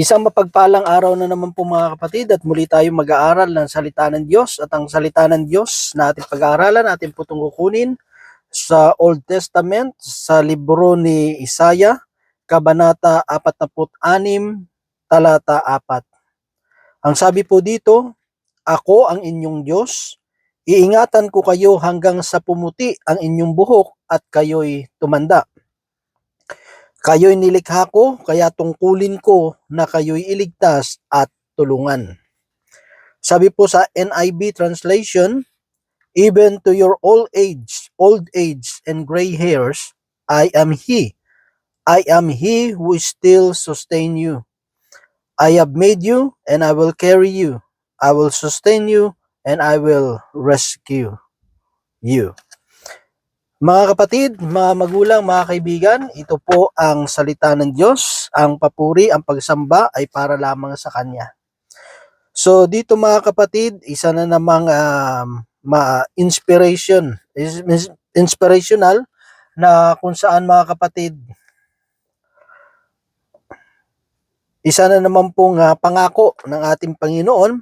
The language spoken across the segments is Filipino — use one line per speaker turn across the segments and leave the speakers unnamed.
Isang mapagpalang araw na naman po mga kapatid at muli tayong mag-aaral ng salita ng Diyos at ang salita ng Diyos na ating pag-aaralan natin po kukunin sa Old Testament sa libro ni Isaiah, Kabanata 46, talata 4. Ang sabi po dito, Ako ang inyong Diyos, iingatan ko kayo hanggang sa pumuti ang inyong buhok at kayo'y tumanda. Kayo'y nilikha ko, kaya tungkulin ko na kayo'y iligtas at tulungan. Sabi po sa NIV translation, even to your old age, old age and gray hairs, I am He. I am He who still sustain you. I have made you and I will carry you. I will sustain you and I will rescue you. Mga kapatid, mga magulang, mga kaibigan, ito po ang salita ng Diyos. Ang papuri, ang pagsamba ay para lamang sa Kanya. So dito mga kapatid, isa na namang um, ma-inspiration, is- is- inspirational na kung saan mga kapatid, isa na naman pong ah, pangako ng ating Panginoon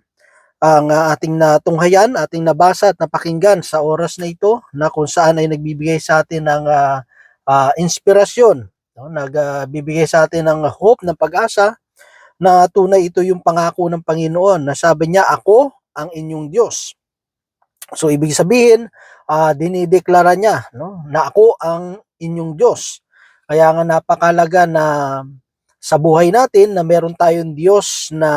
ang ah, ating natunghayan, ating nabasa at napakinggan sa oras na ito na kung saan ay nagbibigay sa atin ng ah, ah, inspirasyon, no? nagbibigay sa atin ng hope, ng pag-asa na tunay ito yung pangako ng Panginoon na sabi niya, ako ang inyong Diyos. So ibig sabihin, ah, dinideklara niya no, na ako ang inyong Diyos. Kaya nga napakalaga na sa buhay natin na meron tayong Diyos na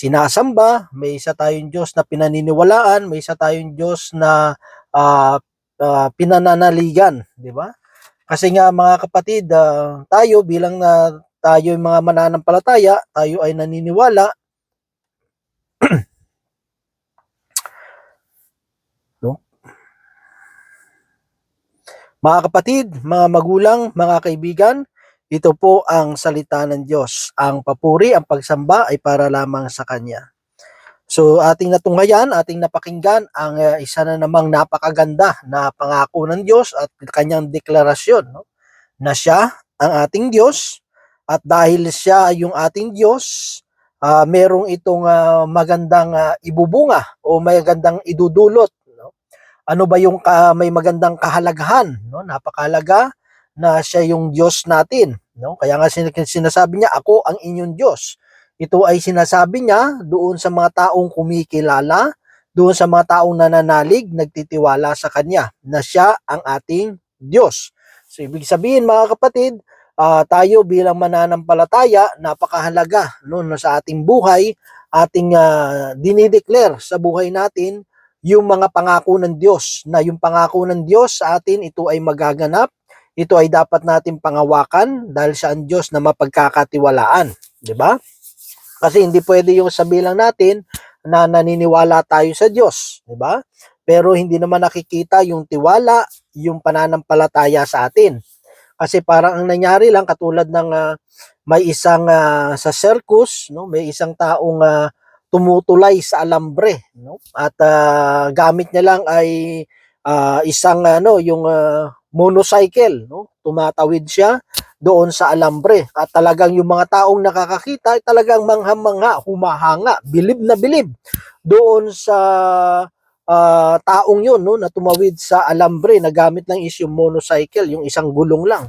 sinasamba, may isa tayong Diyos na pinaniniwalaan, may isa tayong Diyos na ah, ah, pinananaligan, di ba? Kasi nga mga kapatid, ah, tayo bilang na tayo yung mga mananampalataya, tayo ay naniniwala no? Mga kapatid, mga magulang, mga kaibigan, ito po ang salita ng Diyos. Ang papuri, ang pagsamba ay para lamang sa Kanya. So ating natunghayan, ating napakinggan ang uh, isa na namang napakaganda na pangako ng Diyos at kanyang deklarasyon no? na siya ang ating Diyos at dahil siya ay yung ating Diyos, ah, merong itong ah, magandang ah, ibubunga o magandang idudulot. No? Ano ba yung ka, may magandang kahalagahan? No? Napakalaga na siya yung Diyos natin. No? Kaya nga sin- sinasabi niya, ako ang inyong Diyos. Ito ay sinasabi niya doon sa mga taong kumikilala, doon sa mga taong nananalig, nagtitiwala sa Kanya, na siya ang ating Diyos. So, ibig sabihin mga kapatid, ah, tayo bilang mananampalataya, napakahalaga no, no, sa ating buhay, ating uh, dinideclare sa buhay natin yung mga pangako ng Diyos, na yung pangako ng Diyos sa atin, ito ay magaganap, ito ay dapat natin pangawakan dahil siya ang Diyos na mapagkakatiwalaan. Di ba? Kasi hindi pwede yung sabilang natin na naniniwala tayo sa Diyos. Di ba? Pero hindi naman nakikita yung tiwala, yung pananampalataya sa atin. Kasi parang ang nangyari lang katulad ng ah, may isang ah, sa circus, no, may isang taong ah, tumutulay sa alambre, no? At ah, gamit niya lang ay ah, isang ano, yung ah, motorcycle, no? Tumatawid siya doon sa alambre. At talagang yung mga taong nakakakita ay talagang manghang-mangha, humahanga, bilib na bilib doon sa ah, taong yun no, na tumawid sa alambre na gamit lang is yung motorcycle, yung isang gulong lang.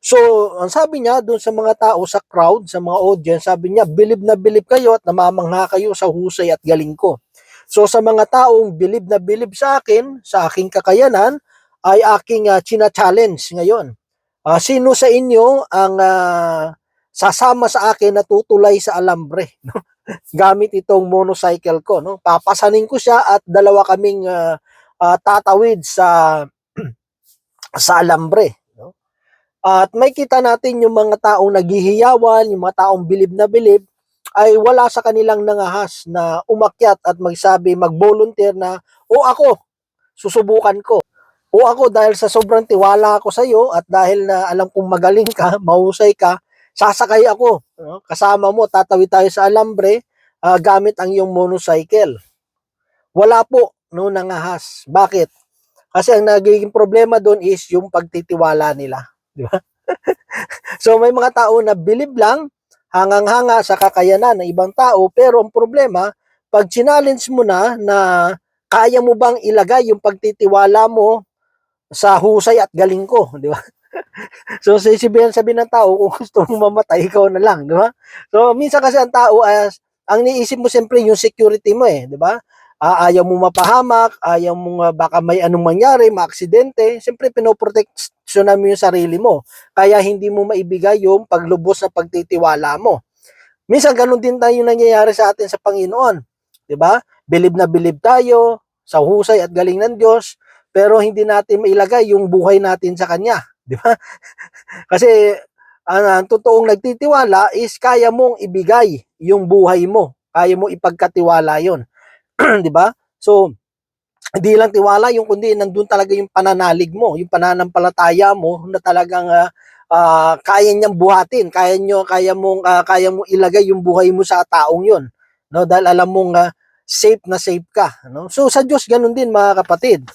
So, ang sabi niya doon sa mga tao sa crowd, sa mga audience, sabi niya, bilib na bilib kayo at namamangha kayo sa husay at galing ko. So, sa mga taong bilib na bilib sa akin, sa aking kakayanan, ay aking uh, china-challenge ngayon. Ah, sino sa inyo ang ah, sasama sa akin na tutulay sa alambre? No? Gamit itong motorcycle ko. No? Papasanin ko siya at dalawa kaming ah, ah, tatawid sa sa alambre. No? At may kita natin yung mga taong naghihiyawan, yung mga taong bilib na bilib, ay wala sa kanilang nangahas na umakyat at magsabi, mag-volunteer na, o ako, susubukan ko. O ako, dahil sa sobrang tiwala ako sa iyo at dahil na alam kong magaling ka, mahusay ka, sasakay ako. Kasama mo, tatawid tayo sa alambre, ah, gamit ang iyong motorcycle. Wala po, no, nangahas. Bakit? Kasi ang nagiging problema doon is yung pagtitiwala nila. Di ba? so may mga tao na bilib lang, hangang-hanga sa kakayanan ng ibang tao, pero ang problema, pag challenge mo na na kaya mo bang ilagay yung pagtitiwala mo sa husay at galing ko, di ba? so sisibihan sabi ng tao kung gusto mong mamatay ikaw na lang, di ba? So minsan kasi ang tao as ang niisip mo siyempre yung security mo eh, di ba? Ah, ayaw mo mapahamak, ayaw mo nga baka may anong mangyari, maaksidente, siyempre pinoproteksyonan mo yung sarili mo. Kaya hindi mo maibigay yung paglubos na pagtitiwala mo. Minsan ganun din tayo nangyayari sa atin sa Panginoon. 'Di ba? Bilib na bilib tayo sa husay at galing ng Diyos, pero hindi natin mailagay yung buhay natin sa Kanya. 'Di ba? Kasi ang, ang totoong nagtitiwala is kaya mong ibigay yung buhay mo. Kaya mo ipagkatiwala yon 'di ba? So, hindi lang tiwala yung kundi nandun talaga yung pananalig mo, yung pananampalataya mo na talagang ah, ah, kaya niyang buhatin, kaya niyo kaya mong ah, kaya mo ilagay yung buhay mo sa taong 'yon. No, dahil alam mong ah, safe na safe ka, no? So sa Diyos ganun din mga kapatid.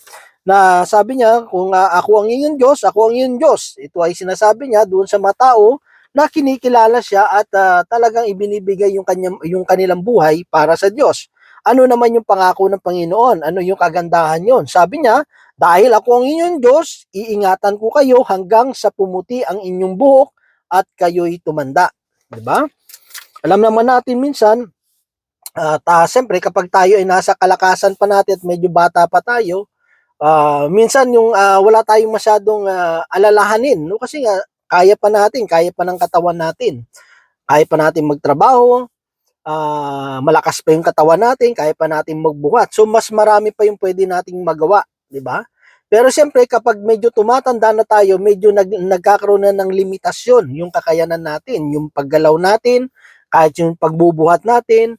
Na sabi niya, kung ah, ako ang iyong Diyos, ako ang iyong Diyos. Ito ay sinasabi niya doon sa mga tao na kinikilala siya at ah, talagang ibinibigay yung kanyang yung kanilang buhay para sa Diyos. Ano naman yung pangako ng Panginoon? Ano yung kagandahan yon? Sabi niya, dahil ako ang inyong Diyos, iingatan ko kayo hanggang sa pumuti ang inyong buhok at kayo'y tumanda. ba? Alam naman natin minsan, at uh, siyempre kapag tayo ay nasa kalakasan pa natin at medyo bata pa tayo, ah, minsan yung ah, wala tayong masyadong ah, alalahanin, no? Kasi nga kaya pa natin, kaya pa ng katawan natin. Kaya pa natin magtrabaho, ah, malakas pa yung katawan natin, kaya pa natin magbuhat. So mas marami pa yung pwede nating magawa, di ba? Pero siyempre kapag medyo tumatanda na tayo, medyo nag, nagkakaroon na ng limitasyon yung kakayanan natin, yung paggalaw natin, kahit yung pagbubuhat natin,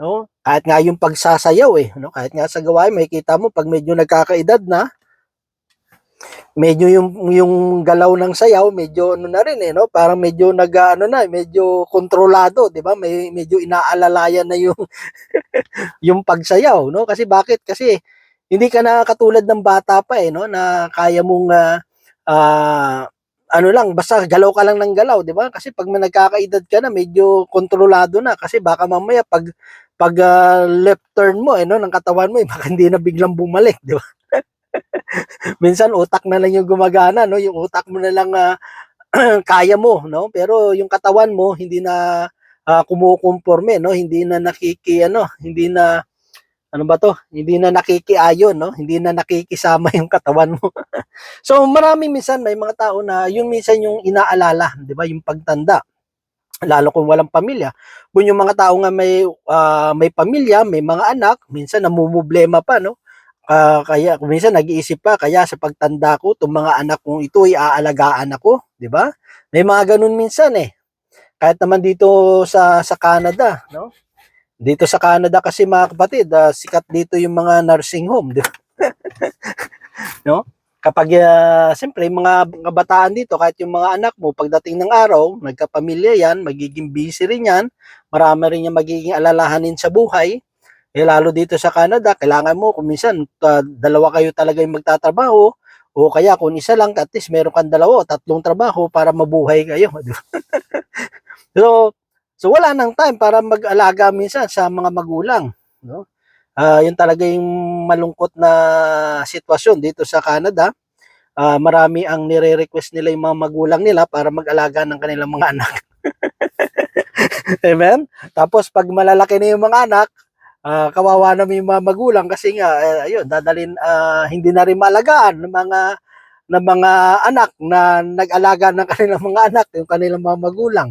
no? Kahit nga yung pagsasayaw eh, no? Kahit nga sa gawain, makikita mo pag medyo nagkakaedad na, medyo yung yung galaw ng sayaw medyo ano na rin eh no? Parang medyo nag ano na medyo kontrolado di ba? May medyo inaalalayan na yung yung pagsayaw no? Kasi bakit? Kasi hindi ka na katulad ng bata pa eh no? Na kaya mong ah, ah, ano lang basta galaw ka lang ng galaw di ba? Kasi pag may nagkakaedad ka na medyo kontrolado na. Kasi baka mamaya pag pag ah, left turn mo eh no ng katawan mo eh baka hindi na biglang bumalik di ba? Minsan utak na lang yung gumagana no yung utak mo na lang ah, kaya mo no? Pero yung katawan mo hindi na ah, kumukonforme no? Hindi na nakiki ano hindi na ano ba to? Hindi na nakikiayon no? Hindi na nakikisama yung katawan mo. So marami minsan may mga tao na yung minsan yung inaalala di ba? Yung pagtanda lalo kung walang pamilya kung yung mga tao nga may ah, may pamilya may mga anak minsan namumblema pa no Ah, kaya minsan nag-iisip pa kaya sa pagtanda ko itong mga anak kong ito ay aalagaan ako, 'di ba? May mga ganun minsan eh. Kahit naman dito sa sa Canada, no? Dito sa Canada kasi mga kapatid, ah, sikat dito yung mga nursing home, 'di ba? no? Kapag uh, siyempre mga kabataan dito, kahit yung mga anak mo pagdating ng araw, nagkapamilya 'yan, magiging busy rin 'yan, marami rin yung magiging alalahanin sa buhay. Eh lalo dito sa Canada, kailangan mo kung minsan uh, dalawa kayo talaga yung magtatrabaho o kaya kung isa lang at least meron kang dalawa o tatlong trabaho para mabuhay kayo. so, so wala nang time para mag-alaga minsan sa mga magulang, no? Uh, yun talaga yung malungkot na sitwasyon dito sa Canada. Uh, marami ang nire-request nila yung mga magulang nila para mag-alaga ng kanilang mga anak. Amen? Tapos pag malalaki na yung mga anak, uh, kawawa naman yung mga magulang kasi nga uh, ayun dadalin uh, hindi na rin malagaan ng mga ng mga anak na nag-alaga ng kanilang mga anak yung kanilang mga magulang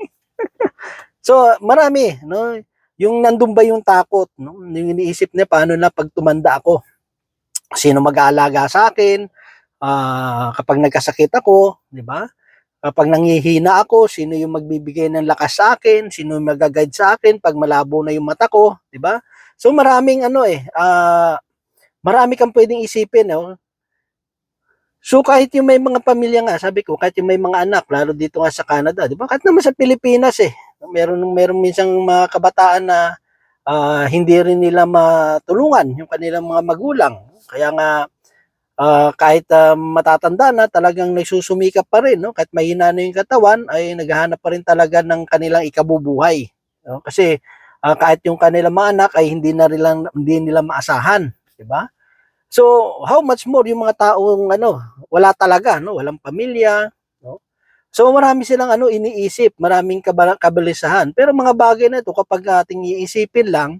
so marami no yung nandun ba yung takot no yung iniisip niya paano na pag tumanda ako sino mag-aalaga sa akin uh, kapag nagkasakit ako di ba Kapag nangihina ako, sino yung magbibigay ng lakas sa akin, sino yung magaguide sa akin pag malabo na yung mata ko, 'di ba? So maraming ano eh, uh, marami kang pwedeng isipin, no? So kahit yung may mga pamilya nga, sabi ko, kahit yung may mga anak, lalo dito nga sa Canada, 'di ba? Kahit naman sa Pilipinas eh, meron meron minsang mga kabataan na uh, hindi rin nila matulungan yung kanilang mga magulang. Kaya nga ah, kahit ah, matatanda na talagang nagsusumikap pa rin no kahit mahina na yung katawan ay naghahanap pa rin talaga ng kanilang ikabubuhay no? kasi ah, kahit yung kanilang mga anak ay hindi na rin hindi nila maasahan di ba so how much more yung mga taong ano wala talaga no walang pamilya so marami silang ano iniisip maraming kabalisahan pero mga bagay na ito kapag ating iisipin lang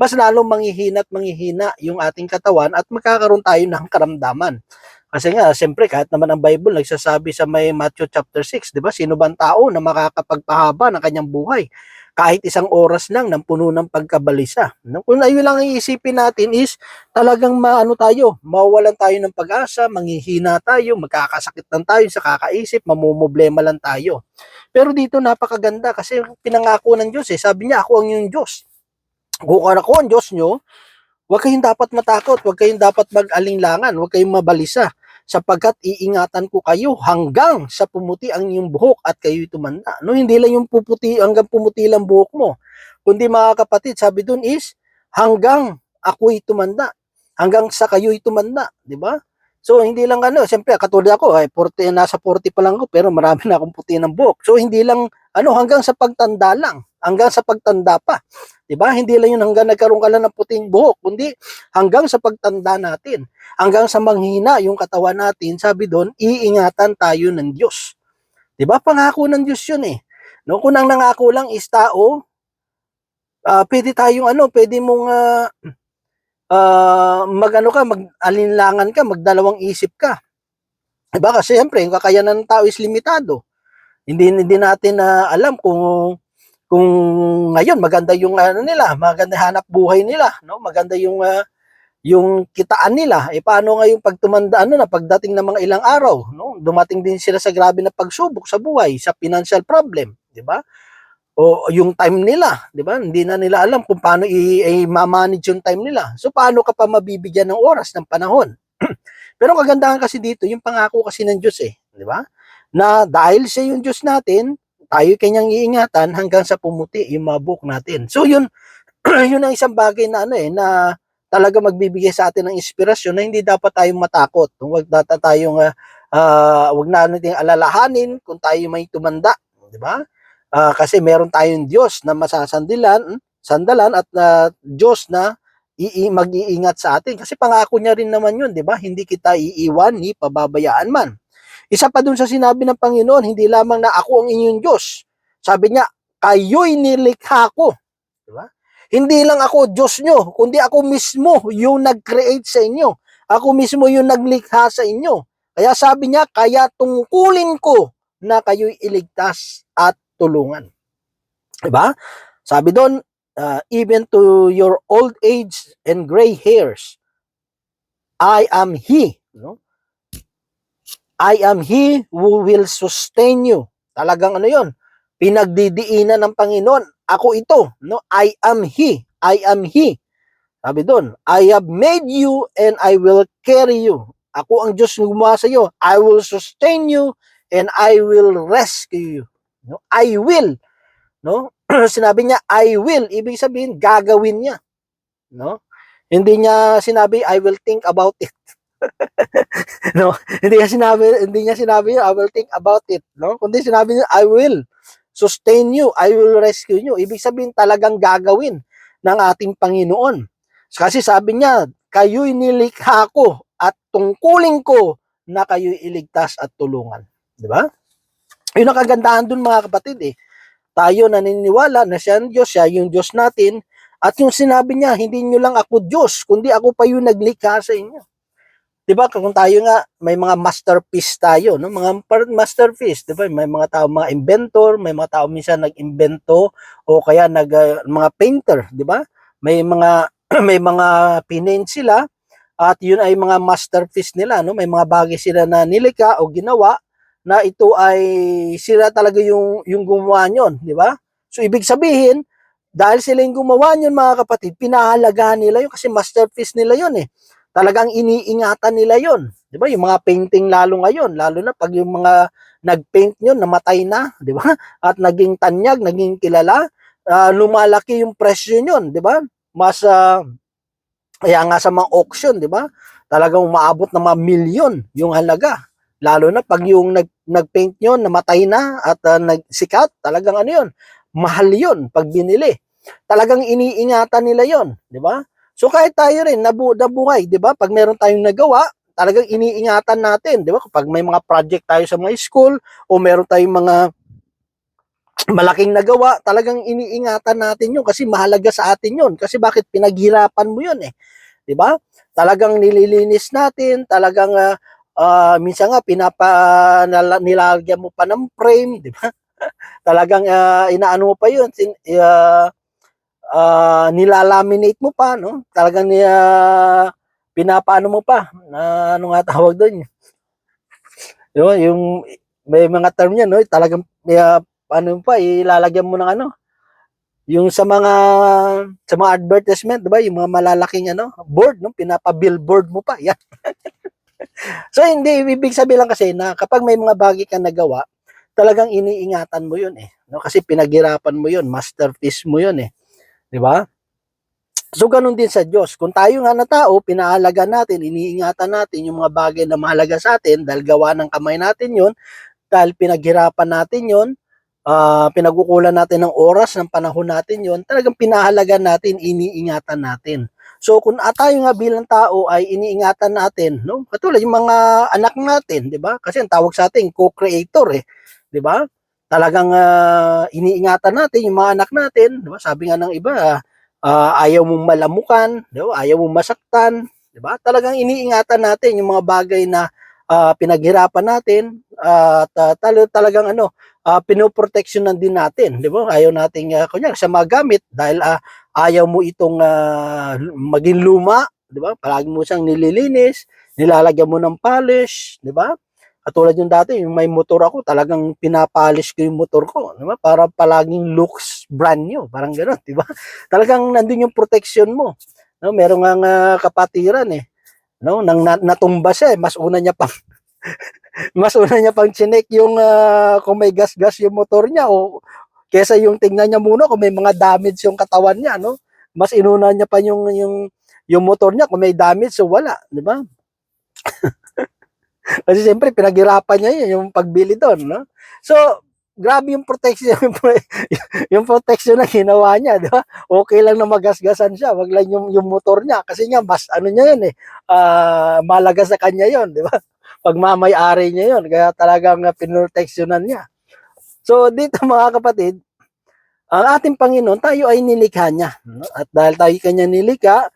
mas lalong manghihina at manghihina yung ating katawan at magkakaroon tayo ng karamdaman. Kasi nga, siyempre, kahit naman ang Bible nagsasabi sa may Matthew chapter 6, di ba? Sino ba ang tao na makakapagpahaba ng kanyang buhay? Kahit isang oras lang ng puno ng pagkabalisa. Kung ayun lang ang iisipin natin is talagang maano tayo, mawawalan tayo ng pag-asa, manghihina tayo, magkakasakit lang tayo sa kakaisip, mamumblema lang tayo. Pero dito napakaganda kasi pinangako ng Diyos eh. Sabi niya, ako ang yung Diyos kung ako ang Diyos nyo, huwag kayong dapat matakot, huwag kayong dapat mag-alinlangan, huwag kayong mabalisa, sapagkat iingatan ko kayo hanggang sa pumuti ang inyong buhok at kayo'y tumanda. No, hindi lang yung puputi, hanggang pumuti lang buhok mo, kundi mga kapatid, sabi dun is, hanggang ako'y tumanda, hanggang sa kayo'y tumanda, di ba? So, hindi lang ano, siyempre, katulad ako, ay 40, nasa 40 pa lang ako, pero marami na akong puti ng buhok. So, hindi lang, ano, hanggang sa pagtanda lang, hanggang sa pagtanda pa. 'Di ba? Hindi lang 'yun hanggang nagkaroon ka lang ng puting buhok, kundi hanggang sa pagtanda natin, hanggang sa manghina yung katawan natin, sabi doon, iingatan tayo ng Diyos. 'Di ba? Pangako ng Diyos 'yun eh. No, kung ang nangako lang is tao, ah pwede tayong ano, pwede mong ah ah, magano ka, mag-alinlangan ka, magdalawang isip ka. 'Di ba? Kasi siyempre, yung kakayanan ng tao is limitado. Hindi hindi natin na alam kung kung ngayon maganda yung ano nila, maganda hanap buhay nila, no? Maganda yung ah, yung kitaan nila. Eh paano ngayong pag tumanda ano na pagdating ng mga ilang araw, no? Dumating din sila sa grabe na pagsubok sa buhay, sa financial problem, 'di ba? O yung time nila, 'di ba? Hindi na nila alam kung paano i-manage yung time nila. So paano ka pa mabibigyan ng oras ng panahon? Pero kagandahan kasi dito, yung pangako kasi ng Diyos eh, 'di ba? Na dahil siya yung Diyos natin, tayo kanyang iingatan hanggang sa pumuti yung mga buhok natin. So yun, yun ang isang bagay na ano eh, na talaga magbibigay sa atin ng inspirasyon na hindi dapat tayong matakot. Huwag dapat tayong, uh, uh, wag na natin alalahanin kung tayo may tumanda. Di ba? Ah, kasi meron tayong Diyos na masasandilan, sandalan at uh, Diyos na ii- mag-iingat sa atin. Kasi pangako niya rin naman yun, di ba? Hindi kita iiwan ni pababayaan man. Isa pa dun sa sinabi ng Panginoon, hindi lamang na ako ang inyong Diyos. Sabi niya, kayo'y nilikha ko. Di ba? Hindi lang ako Diyos nyo, kundi ako mismo yung nag-create sa inyo. Ako mismo yung naglikha sa inyo. Kaya sabi niya, kaya tungkulin ko na kayo'y iligtas at tulungan. Diba? Sabi doon, uh, even to your old age and gray hairs, I am He. No? I am He who will sustain you. Talagang ano yon pinagdidiinan ng Panginoon. Ako ito. No? I am He. I am He. Sabi doon, I have made you and I will carry you. Ako ang Diyos na gumawa sa iyo. I will sustain you and I will rescue you. No? I will. No? sinabi niya, I will. Ibig sabihin, gagawin niya. No? Hindi niya sinabi, I will think about it. no, hindi niya sinabi, hindi niya sinabi, I will think about it, no? Kundi sinabi niya, I will sustain you, I will rescue you. Ibig sabihin talagang gagawin ng ating Panginoon. Kasi sabi niya, kayo'y nilikha ko at tungkulin ko na kayo'y iligtas at tulungan. Di ba? Yun ang kagandahan dun mga kapatid eh. Tayo naniniwala na siya ang Diyos, siya yung Diyos natin. At yung sinabi niya, hindi nyo lang ako Diyos, kundi ako pa yung naglikha sa inyo. 'Di ba? Kung tayo nga may mga masterpiece tayo, no? Mga masterpiece, 'di ba? May mga tao mga inventor, may mga tao minsan nag-imbento o kaya nag uh, mga painter, 'di ba? May mga may mga pinaint sila at yun ay mga masterpiece nila, no? May mga bagay sila na nilikha o ginawa na ito ay sila talaga yung yung gumawa niyon, 'di ba? So ibig sabihin, dahil sila yung gumawa niyon mga kapatid, pinahalagahan nila yun kasi masterpiece nila yun eh talagang iniingatan nila yon di ba yung mga painting lalo ngayon lalo na pag yung mga nagpaint nyo namatay na di ba at naging tanyag naging kilala uh, lumalaki yung presyo nyon di ba mas uh, kaya nga sa mga auction di ba talagang umaabot ng mga milyon yung halaga. Lalo na pag yung nag, nag-paint yun, namatay na at uh, nagsikat, talagang ano yun, mahal yun pag binili. Talagang iniingatan nila yon, di ba? So kahit tayo rin nabu nabuhay, 'di ba? Pag meron tayong nagawa, talagang iniingatan natin, 'di ba? Kapag may mga project tayo sa mga school o meron tayong mga malaking nagawa, talagang iniingatan natin 'yun kasi mahalaga sa atin 'yun. Kasi bakit pinaghirapan mo 'yun eh? 'Di ba? Talagang nililinis natin, talagang uh, uh, minsan nga pinapa nilalagyan mo pa ng frame, 'di ba? talagang uh, inaano pa 'yun, sin, uh, uh, nilalaminate mo pa, no? Talagang niya pinapaano mo pa, na ano nga tawag doon. Yung, yung may mga term niya, no? Talagang uh, ano pa, ilalagyan mo ng ano, yung sa mga sa mga advertisement, 'di ba? Yung mga malalaking ano, board, no? Pinapa-billboard mo pa. Yan. so hindi ibig sabihin lang kasi na kapag may mga bagay kang nagawa, talagang iniingatan mo 'yun eh, no? Kasi pinaghirapan mo 'yun, masterpiece mo 'yun eh. 'Di ba? So ganun din sa Diyos. Kung tayo nga na tao, pinaalaga natin, iniingatan natin yung mga bagay na mahalaga sa atin dahil gawa ng kamay natin 'yon, dahil pinaghirapan natin 'yon, uh, pinagkukulan natin ng oras, ng panahon natin 'yon, talagang pinahalaga natin, iniingatan natin. So kung tayo nga bilang tao ay iniingatan natin, no? Katulad yung mga anak natin, 'di ba? Kasi ang tawag sa atin co-creator eh, 'di ba? Talagang uh, iniingatan natin yung mga anak natin, 'di ba? Sabi nga ng iba, uh, ayaw mong malamukan, 'di ba? Ayaw mong masaktan, 'di ba? Talagang iniingatan natin yung mga bagay na uh, pinaghirapan natin at uh, tal- talagang ano, uh, pinoproteksyonan din natin, 'di ba? Ayaw nating uh, kunya sa magamit dahil uh, ayaw mo itong uh, maging luma, 'di ba? Palagi mo siyang nililinis, nilalagyan mo ng polish, 'di ba? Katulad yung dati, yung may motor ako, talagang pinapolish ko yung motor ko, di ba? Para palaging looks brand new, parang gano'n, di ba? Talagang nandun yung protection mo. No, meron nga uh, kapatiran eh. No, nang na, natumba siya, eh, mas una niya pang mas una niya pang chinek yung uh, kung may gas-gas yung motor niya o kesa yung tingnan niya muna kung may mga damage yung katawan niya, no? Mas inuna niya pa yung yung yung motor niya kung may damage so wala, di ba? Kasi siyempre, pinaghirapan niya yun, yung pagbili doon, no? So, grabe yung protection, yung protection na ginawa niya, di ba? Okay lang na magasgasan siya, wag lang yung, yung motor niya. Kasi nga, mas ano niya yun eh, uh, malaga sa kanya yun, di ba? Pagmamay-ari niya yun, kaya talagang pinroteksyonan niya. So, dito mga kapatid, ang ating Panginoon, tayo ay nilikha niya. No? At dahil tayo kanya nilikha,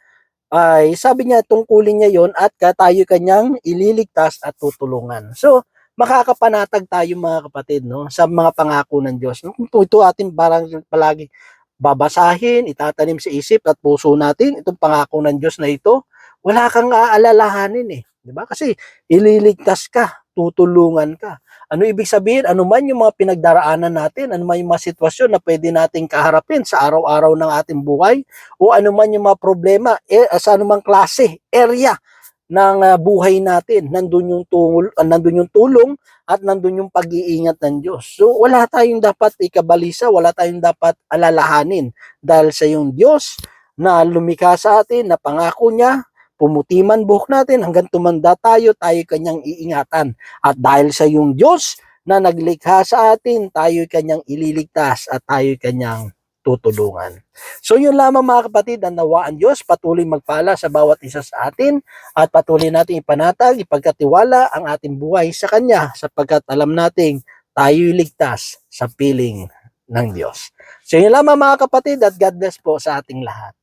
ay sabi niya tungkulin niya yon at tayo kanyang ililigtas at tutulungan. So, makakapanatag tayo mga kapatid no sa mga pangako ng Diyos. No? Ito atin parang palagi babasahin, itatanim sa isip at puso natin itong pangako ng Diyos na ito, wala kang aalalahanin eh. 'Di ba? Kasi ililigtas ka, tutulungan ka. Ano ibig sabihin? Ano man yung mga pinagdaraanan natin, ano man yung mga sitwasyon na pwede nating kaharapin sa araw-araw ng ating buhay, o ano man yung mga problema eh, sa anumang klase, area ng uh, buhay natin, nandun yung, tungul, uh, nandun yung tulong at nandun yung pag-iingat ng Diyos. So wala tayong dapat ikabalisa, wala tayong dapat alalahanin dahil sa yung Diyos na lumikha sa atin, na pangako niya, pumutiman buhok natin hanggang tumanda tayo, tayo kanyang iingatan. At dahil sa yung Diyos na naglikha sa atin, tayo kanyang ililigtas at tayo kanyang tutulungan. So yun lamang mga kapatid, ang nawaan Diyos patuloy magpala sa bawat isa sa atin at patuloy natin ipanatag, ipagkatiwala ang ating buhay sa Kanya sapagkat alam nating tayo'y ligtas sa piling ng Diyos. So yun lamang mga kapatid at God bless po sa ating lahat.